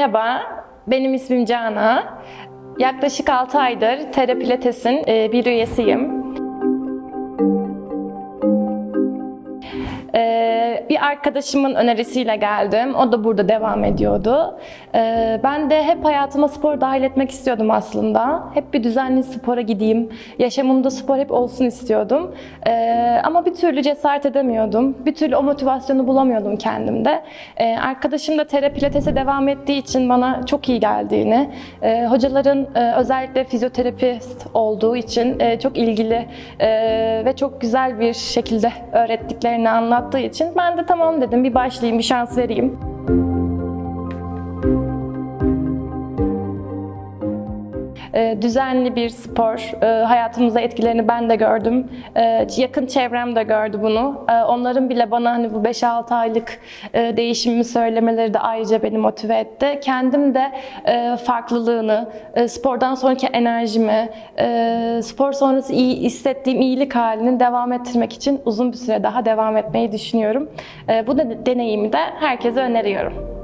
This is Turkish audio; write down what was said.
Merhaba, benim ismim Cana. Yaklaşık 6 aydır Tera Pilates'in e, bir üyesiyim. Bir arkadaşımın önerisiyle geldim. O da burada devam ediyordu. Ee, ben de hep hayatıma spor dahil etmek istiyordum aslında. Hep bir düzenli spora gideyim. Yaşamımda spor hep olsun istiyordum. Ee, ama bir türlü cesaret edemiyordum. Bir türlü o motivasyonu bulamıyordum kendimde. Ee, arkadaşım da terapi pilatese devam ettiği için bana çok iyi geldiğini, e, hocaların e, özellikle fizyoterapist olduğu için e, çok ilgili e, ve çok güzel bir şekilde öğrettiklerini anlattığı için ben de tamam dedim bir başlayayım, bir şans vereyim. Düzenli bir spor, e, hayatımıza etkilerini ben de gördüm. E, yakın çevrem de gördü bunu. E, onların bile bana hani bu 5-6 aylık e, değişimimi söylemeleri de ayrıca beni motive etti. Kendim de e, farklılığını, spordan sonraki enerjimi, spor sonrası iyi hissettiğim iyilik halini devam ettirmek için uzun bir süre daha devam etmeyi düşünüyorum. Bu deneyimi de herkese öneriyorum.